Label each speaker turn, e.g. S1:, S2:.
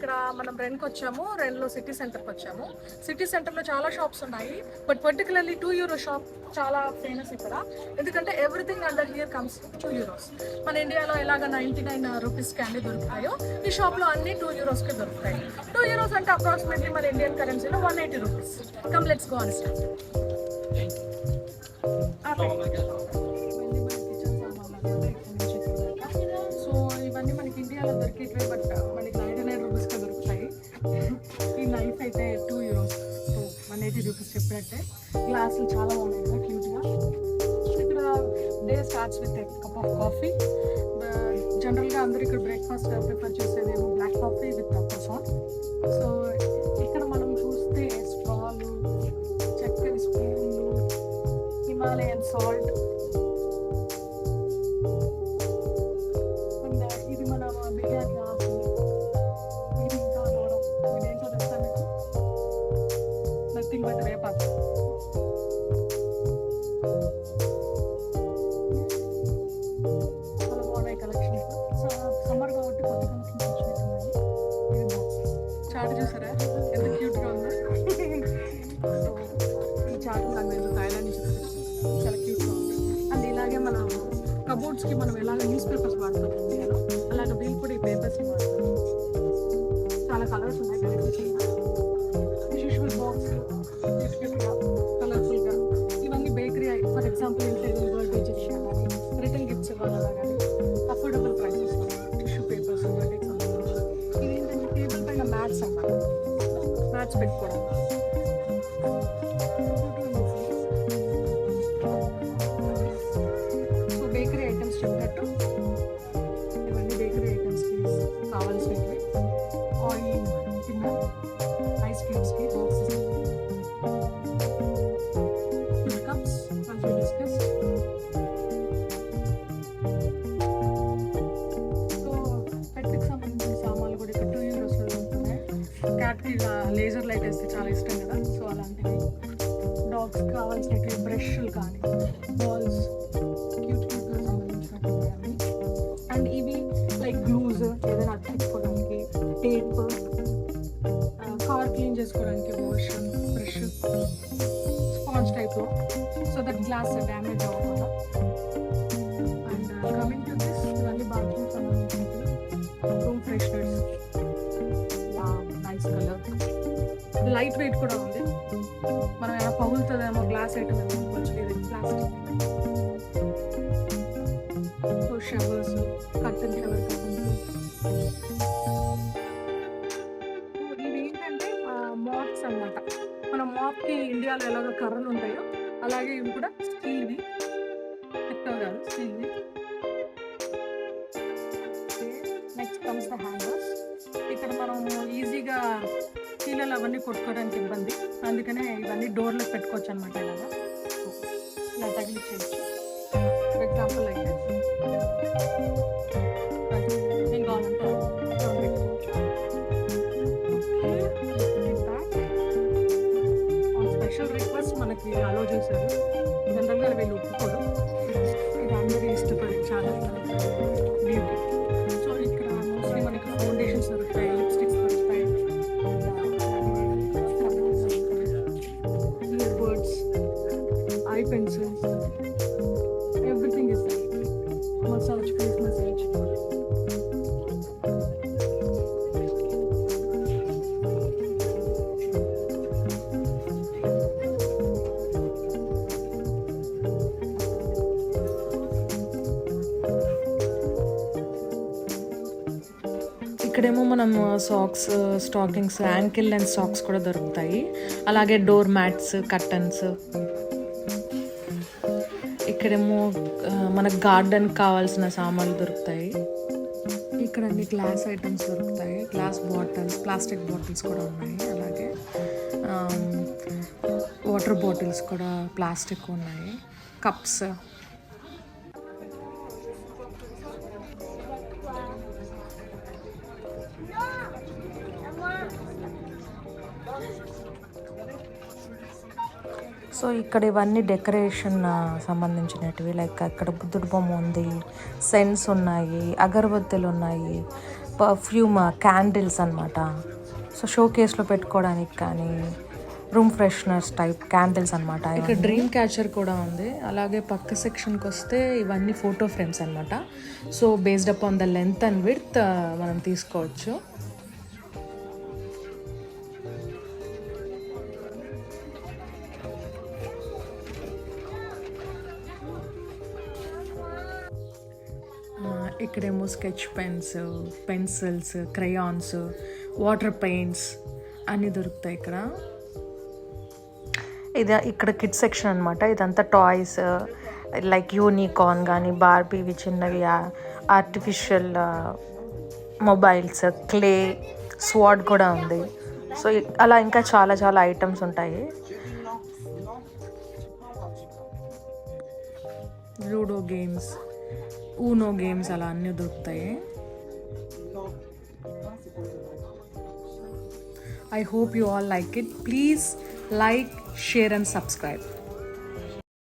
S1: ఇక్కడ మనం రెంట్కి వచ్చాము రెంట్లో సిటీ సెంటర్కి వచ్చాము. సిటీ సెంటర్లో చాలా షాప్స్ ఉన్నాయి but particularly two euro shop చాలా ఫేమస్ ఇక్కడ. ఎందుకంటే everything under here comes two euros. మన ఇండియాలో ఎలాగ నైంటీ నైన్ రూపీస్కి అన్ని దొరుకుతాయో ఈ షాప్లో అన్ని టూ యూరోస్కి దొరుకుతాయి. టూ యూరోస్ అంటే అప్రాక్సిమేట్లీ మన ఇండియన్ కరెన్సీలో one eighty rupees. Come let's go start so చూపిస్తే చెప్పినట్టే. గ్లాసులు చాలా బాగున్నాయి కదా క్యూట్గా ఇక్కడ day starts with cup of coffee జనరల్గా అందరూ ఇక్కడ breakfast prefer uh, చేసేదేమో black coffee with croissant so chat నాకు నేను థాయిలాండ్ నుంచి తెప్పించాను. చాలా క్యూట్గా ఉంది. అండ్ ఇలాగే మన కబోర్డ్స్కి మనం ఎలాగ న్యూస్ పేపర్స్ వాడతాం ఇండియాలో అలాగే వీళ్ళు కూడా ఈ పేపర్స్ వాడతారు. చాలా కలర్స్ ఉన్నాయి. యూజువల్ బాక్స్ కలర్ఫుల్గా ఇవన్నీ బేకరీ ఫర్ ఎగ్జాంపుల్ ఇంటి బర్త్డే చేయాలి రిటర్న్ గిఫ్ట్స్ ఇవ్వాలన్నా కానీ అఫోర్డబుల్ ప్రైసెస్ టిష్యూ పేపర్స్ బర్త్డేకి సంబంధించి ఇది ఏంటంటే టేబుల్ పైన మ్యాట్స్ అన్నమాట. మ్యాట్స్ పెట్టుకోవడం. లేజర్ లైట్ వేస్తే చాలా ఇష్టం కదా? సో అలాంటివి. డాగ్స్ కావాల్సినవి బ్రష్లు కానీ బాల్స్ క్యూట్ క్యూట్గా సంబంధించినటువంటి అండ్ ఇవి లైక్ గ్లూజ్ ఏదైనా అతికించుకోవడానికి టేప్ కార్ క్లీన్ చేసుకోవడానికి వాష్ బ్రష్ స్పాంజ్ టైప్లో సో దట్ గ్లాస్ డ్యామేజ్ అవ్వకుండా. ఐటమ్ ఏమో అనుకోవచ్చు ఇది plastic so showers curtain shower curtains ఇవి ఏంటంటే మాప్స్ అనమాట మన మాప్కి ఇండియాలో ఎలాగో కర్రలు ఉంటాయో అలాగే ఇవి కూడా స్టీల్వి. ఎక్కువ కాదు స్టీల్వి. నెక్స్ట్ కమ్స్ ద హ్యాంగర్స్ ఇక్కడ మనం ఈజీగా చీలలు అవన్నీ కొట్టుకోవడానికి ఇబ్బంది. అందుకనే ఇవన్నీ డోర్లో పెట్టుకోవచ్చు అనమాట ఇలాగా. ఇలా తగిలించేయచ్చు ఫర్ ఎగ్జాంపుల్ లైక్ నేను కావాలంటే స్పెషల్ రిక్వెస్ట్ మనకి అలో చేశారు. జనరల్గా వీళ్ళు ఒప్పుకోరు. ఇక్కడేమో మనం socks stockings ankle length socks కూడా దొరుకుతాయి. అలాగే డోర్ మ్యాట్స్ కర్టన్స్ ఇక్కడేమో మనకు గార్డెన్ కావాల్సిన సామాన్లు దొరుకుతాయి. ఇక్కడ అన్ని గ్లాస్ ఐటమ్స్ దొరుకుతాయి. గ్లాస్ బాటిల్స్ ప్లాస్టిక్ బాటిల్స్ కూడా ఉన్నాయి. అలాగే వాటర్ బాటిల్స్ కూడా ప్లాస్టిక్ ఉన్నాయి. కప్స్ సో ఇక్కడ ఇవన్నీ డెకరేషన్ సంబంధించినటివి. లైక్ ఇక్కడ బుద్ధుడి బొమ్మ ఉంది సెన్స్ ఉన్నాయి అగరబత్తులు ఉన్నాయి
S2: పర్ఫ్యూమ్ క్యాండిల్స్ అనమాట సో షో కేస్లో పెట్టుకోవడానికి కానీ రూమ్ ఫ్రెషనర్స్ టైప్ క్యాండిల్స్ అనమాట
S1: ఇక్కడ డ్రీమ్ క్యాచర్ కూడా ఉంది. అలాగే పక్క సెక్షన్కి వస్తే ఇవన్నీ ఫోటో ఫ్రేమ్స్ అనమాట so based up on the length and width మనం తీసుకోవచ్చు. ఇక్కడేమో sketch pens pencils crayons water paints అన్నీ దొరుకుతాయి ఇక్కడ.
S2: ఇది ఇక్కడ కిడ్ సెక్షన్ అనమాట ఇదంతా టాయ్స్ లైక్ యూనికార్న్ కానీ బార్బీవి చిన్నవి ఆర్టిఫిషియల్ మొబైల్స్ క్లే స్వాడ్ కూడా ఉంది. సో అలా ఇంకా చాలా చాలా ఐటమ్స్ ఉంటాయి.
S1: Ludo games. ఊనో గేమ్స్ అలా అన్నీ దొరుకుతాయి. I hope you all like it please like share and subscribe